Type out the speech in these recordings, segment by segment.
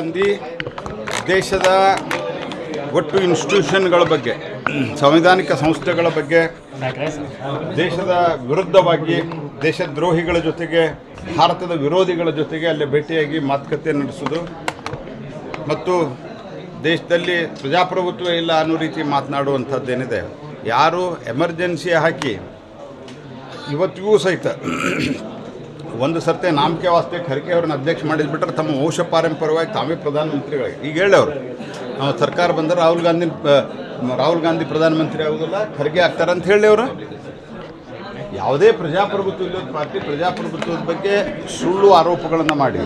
ಗಾಂಧಿ ದೇಶದ ಒಟ್ಟು ಇನ್ಸ್ಟಿಟ್ಯೂಷನ್ಗಳ ಬಗ್ಗೆ, ಸಂವಿಧಾನಿಕ ಸಂಸ್ಥೆಗಳ ಬಗ್ಗೆ, ದೇಶದ ವಿರುದ್ಧವಾಗಿ ದೇಶದ್ರೋಹಿಗಳ ಜೊತೆಗೆ, ಭಾರತದ ವಿರೋಧಿಗಳ ಜೊತೆಗೆ ಅಲ್ಲಿ ಭೇಟಿಯಾಗಿ ಮಾತುಕತೆ ನಡೆಸೋದು ಮತ್ತು ದೇಶದಲ್ಲಿ ಪ್ರಜಾಪ್ರಭುತ್ವ ಇಲ್ಲ ಅನ್ನೋ ರೀತಿ ಮಾತನಾಡುವಂಥದ್ದೇನಿದೆ. ಯಾರು ಎಮರ್ಜೆನ್ಸಿ ಹಾಕಿ, ಇವತ್ತಿಗೂ ಸಹಿತ ಒಂದು ಸರ್ತೆ ನಾಮಕೆ ವಾಸ್ತೆ ಖರ್ಗೆ ಅವ್ರನ್ನ ಅಧ್ಯಕ್ಷ ಮಾಡಿದ್ಬಿಟ್ರೆ ತಮ್ಮ ವಂಶ ಪಾರಂಪರ್ಯವಾಗಿ ತಾವೇ ಪ್ರಧಾನಮಂತ್ರಿಗಳಿಗೆ. ಈಗ ಹೇಳವ್ರು ನಾವು ಸರ್ಕಾರ ಬಂದರೆ ರಾಹುಲ್ ಗಾಂಧಿ ರಾಹುಲ್ ಗಾಂಧಿ ಪ್ರಧಾನಮಂತ್ರಿ ಆಗೋದಿಲ್ಲ, ಖರ್ಗೆ ಆಗ್ತಾರೆ ಅಂತ ಹೇಳಿ ಅವರು. ಯಾವುದೇ ಪ್ರಜಾಪ್ರಭುತ್ವ ಇಲ್ಲದ ಪಾರ್ಟಿ, ಪ್ರಜಾಪ್ರಭುತ್ವದ ಬಗ್ಗೆ ಸುಳ್ಳು ಆರೋಪಗಳನ್ನು ಮಾಡಿ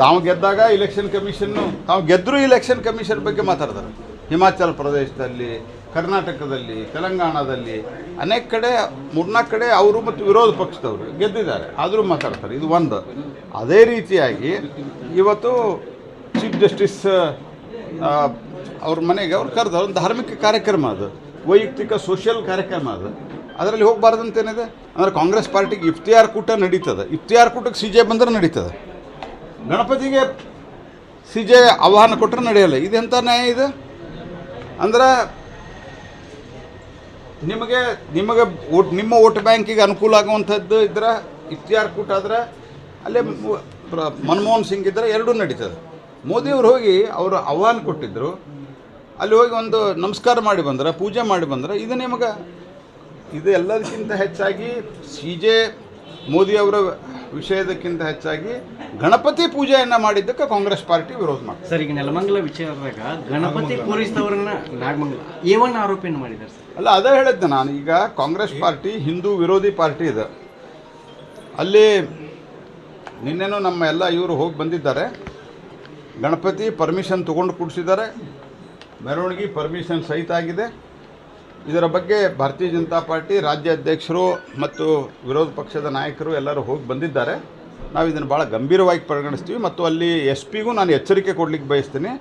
ತಾವು ಗೆದ್ದಾಗ ಇಲೆಕ್ಷನ್ ಕಮಿಷನ್ನು ತಾವು ಗೆದ್ದರೂ ಇಲೆಕ್ಷನ್ ಕಮಿಷನ್ ಬಗ್ಗೆ ಮಾತಾಡ್ತಾರೆ. ಹಿಮಾಚಲ ಪ್ರದೇಶದಲ್ಲಿ ಕರ್ನಾಟಕದಲ್ಲಿ, ತೆಲಂಗಾಣದಲ್ಲಿ ಅನೇಕ ಕಡೆ, ಮೂರ್ನಾಲ್ಕು ಕಡೆ ಅವರು ಮತ್ತು ವಿರೋಧ ಪಕ್ಷದವರು ಗೆದ್ದಿದ್ದಾರೆ. ಆದರೂ ಮಾತಾಡ್ತಾರೆ. ಇದು ಒಂದು. ಅದೇ ರೀತಿಯಾಗಿ ಇವತ್ತು ಚೀಫ್ ಜಸ್ಟಿಸ್ ಅವ್ರ ಮನೆಗೆ ಅವ್ರು ಕರೆದ ಒಂದು ಧಾರ್ಮಿಕ ಕಾರ್ಯಕ್ರಮ ಅದು. ವೈಯಕ್ತಿಕ ಸೋಷಿಯಲ್ ಕಾರ್ಯಕ್ರಮ ಅದು. ಅದರಲ್ಲಿ ಹೋಗಬಾರ್ದು ಅಂತೇನಿದೆ ಅಂದರೆ ಕಾಂಗ್ರೆಸ್ ಪಾರ್ಟಿಗೆ ಇಫ್ತಿಯಾರ್ ಕೂಟ ನಡೀತದೆ. ಇಫ್ತಿಯಾರ್ ಕೂಟಕ್ಕೆ ಸಿ ಜೆ ಬಂದರೆ ನಡೀತದೆ. ಗಣಪತಿಗೆ ಸಿ ಜೆ ಆಹ್ವಾನ ಕೊಟ್ಟರೆ ನಡೆಯಲ್ಲ. ಇದೆಂಥ ನ್ಯಾಯ ಇದು? ಅಂದ್ರೆ ನಿಮಗೆ ನಿಮಗೆ ಓಟ್ ನಿಮ್ಮ ವೋಟ್ ಬ್ಯಾಂಕಿಗೆ ಅನುಕೂಲ ಆಗುವಂಥದ್ದು ಇದ್ರೆ, ಇಫ್ತಿಯಾರ್ ಕೂಟ ಆದ್ರೆ, ಅಲ್ಲೇ ಮನಮೋಹನ್ ಸಿಂಗ್ ಇದ್ದರೆ ಎರಡೂ ನಡೀತದೆ. ಮೋದಿಯವ್ರು ಹೋಗಿ ಅವರು ಆಹ್ವಾನ ಕೊಟ್ಟಿದ್ದರು ಅಲ್ಲಿ ಹೋಗಿ ಒಂದು ನಮಸ್ಕಾರ ಮಾಡಿ ಬಂದ್ರೆ, ಪೂಜೆ ಮಾಡಿ ಬಂದ್ರೆ, ಇದು ನಿಮಗೆ, ಇದು ಎಲ್ಲದಕ್ಕಿಂತ ಹೆಚ್ಚಾಗಿ, ಸಿ ಜೆ ಮೋದಿಯವರ ವಿಷಯದಕ್ಕಿಂತ ಹೆಚ್ಚಾಗಿ ಗಣಪತಿ ಪೂಜೆಯನ್ನು ಮಾಡಿದ್ದಕ್ಕೆ ಕಾಂಗ್ರೆಸ್ ಪಾರ್ಟಿ ವಿರೋಧ ಮಾಡ್ತಾರೆ ಸರ್ ಈಗ ನೆಲಮಂಗಲ ವಿಚಾರದಾಗ ಗಣಪತಿ ಪೂರೈಸಿದವರನ್ನ ನಾಗಮಂಗಲ ಏವನ್ನ ಆರೋಪಿಯನ್ನು ಮಾಡಿದ್ದಾರೆ ಸರ್. ಅಲ್ಲ ಅದೇ ಹೇಳಿದ್ದೆ ನಾನು. ಈಗ ಕಾಂಗ್ರೆಸ್ ಪಾರ್ಟಿ ಹಿಂದೂ ವಿರೋಧಿ ಪಾರ್ಟಿ ಇದೆ. ಅಲ್ಲಿ ನಿನ್ನೆನೂ ನಮ್ಮ ಎಲ್ಲ ಇವರು ಹೋಗಿ ಬಂದಿದ್ದಾರೆ. ಗಣಪತಿ ಪರ್ಮಿಷನ್ ತಗೊಂಡು ಕೂಡಿಸಿದ್ದಾರೆ. ಮೆರವಣಿಗೆ ಪರ್ಮಿಷನ್ ಸಹಿತ ಆಗಿದೆ. ಇದರ ಬಗ್ಗೆ ಭಾರತೀಯ ಜನತಾ ಪಾರ್ಟಿ ರಾಜ್ಯ ಅಧ್ಯಕ್ಷರು ಮತ್ತು ವಿರೋಧ ಪಕ್ಷದ ನಾಯಕರು ಎಲ್ಲರೂ ಹೋಗಿ ಬಂದಿದ್ದಾರೆ. ನಾವು ಇದನ್ನು ಭಾಳ ಗಂಭೀರವಾಗಿ ಪರಿಗಣಿಸ್ತೀವಿ ಮತ್ತು ಅಲ್ಲಿ ಎಸ್ ಪಿಗೂ ನಾನು ಎಚ್ಚರಿಕೆ ಕೊಡಲಿಕ್ಕೆ ಬಯಸ್ತೀನಿ.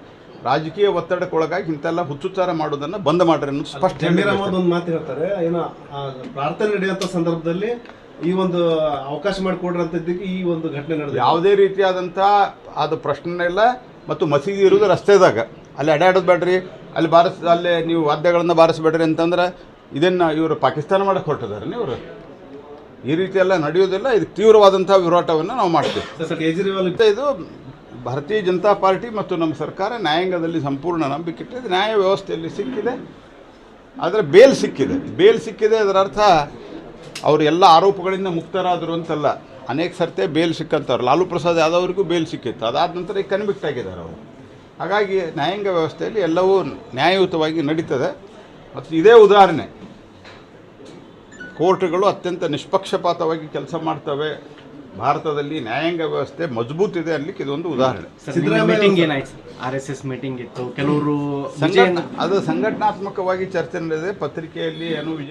ರಾಜಕೀಯ ಒತ್ತಡಕ್ಕೊಳಗಾಗಿ ಇಂಥೆಲ್ಲ ಹುಚ್ಚುಚ್ಚಾರ ಮಾಡೋದನ್ನು ಬಂದ್ ಮಾಡ್ರಿ ಅನ್ನೋದು ಸ್ಪಷ್ಟ ಒಂದು ಮಾತು ಹೇಳ್ತಾರೆ. ಏನೋ ಪ್ರಾರ್ಥನೆ ನಡೆಯುವಂಥ ಸಂದರ್ಭದಲ್ಲಿ ಈ ಒಂದು ಅವಕಾಶ ಮಾಡಿಕೊಡ್ರಂಥದ್ದಕ್ಕೆ ಈ ಒಂದು ಘಟನೆ ನಡೆದ ಯಾವುದೇ ರೀತಿಯಾದಂಥ ಅದು ಪ್ರಶ್ನೆ ಇಲ್ಲ. ಮತ್ತು ಮಸೀದಿ ಇರೋದು ರಸ್ತೆದಾಗ. ಅಲ್ಲಿ ಅಡ್ಡಾಡೋದು ಬೇಡ್ರಿ. ಅಲ್ಲಿ ಬಾರಿಸ್ ಅಲ್ಲಿ ನೀವು ವಾದ್ಯಗಳನ್ನು ಬಾರಿಸ್ಬೇಡ್ರಿ ಅಂತಂದ್ರೆ ಇದನ್ನು ಇವರು ಪಾಕಿಸ್ತಾನ ಮಾಡಕ್ಕೆ ಹೊರಟಿದ್ದಾರೆ ಇವರು. ಈ ರೀತಿ ಎಲ್ಲ ನಡೆಯೋದಿಲ್ಲ ಇದು ತೀವ್ರವಾದಂಥ ವಿರೋಟವನ್ನು ನಾವು ಮಾಡ್ತೀವಿ. ಕೇಜ್ರಿವಾಲ್ ಇದು ಭಾರತೀಯ ಜನತಾ ಪಾರ್ಟಿ ಮತ್ತು ನಮ್ಮ ಸರ್ಕಾರ ನ್ಯಾಯಾಂಗದಲ್ಲಿ ಸಂಪೂರ್ಣ ನಂಬಿಕೆ ಇಟ್ಟಿದೆ. ನ್ಯಾಯ ವ್ಯವಸ್ಥೆಯಲ್ಲಿ ಸಿಕ್ಕಿದೆ. ಆದರೆ ಬೇಲ್ ಸಿಕ್ಕಿದೆ. ಬೇಲ್ ಸಿಕ್ಕಿದೆ ಅದರ ಅರ್ಥ ಅವರು ಎಲ್ಲ ಆರೋಪಗಳಿಂದ ಮುಕ್ತರಾದರು ಅಂತಲ್ಲ ಅನೇಕ ಸರ್ತೆ ಬೇಲ್ ಸಿಕ್ಕಂಥವ್ರು ಲಾಲು ಪ್ರಸಾದ್ ಯಾದವ್ರಿಗೂ ಬೇಲ್ ಸಿಕ್ಕಿತ್ತು. ಅದಾದ ನಂತರ ಈಗ ಕನ್ವಿಕ್ಟ್ ಆಗಿದ್ದಾರೆ ಅವರು. ಹಾಗಾಗಿ ನ್ಯಾಯಾಂಗ ವ್ಯವಸ್ಥೆಯಲ್ಲಿ ಎಲ್ಲವೂ ನ್ಯಾಯಯುತವಾಗಿ ನಡೀತದೆ. ಮತ್ತು ಇದೇ ಉದಾಹರಣೆ. ಕೋರ್ಟ್ಗಳು ಅತ್ಯಂತ ನಿಷ್ಪಕ್ಷಪಾತವಾಗಿ ಕೆಲಸ ಮಾಡ್ತವೆ. ಭಾರತದಲ್ಲಿ ನ್ಯಾಯಾಂಗ ವ್ಯವಸ್ಥೆ ಮಜಬೂತ್ ಇದೆ ಅನ್ಲಿಕ್ಕೆ ಇದೊಂದು ಉದಾಹರಣೆ. ಸರ್ ಮೀಟಿಂಗ್ ಏನಾಯ್ತು? ಆರ್ ಎಸ್ ಎಸ್ ಮೀಟಿಂಗ್ ಇತ್ತು. ಕೆಲವರು ಅದು ಸಂಘಟನಾತ್ಮಕವಾಗಿ ಚರ್ಚೆ ನಡೆದಿದೆ. ಪತ್ರಿಕೆಯಲ್ಲಿ ಏನು ವಿಜಯ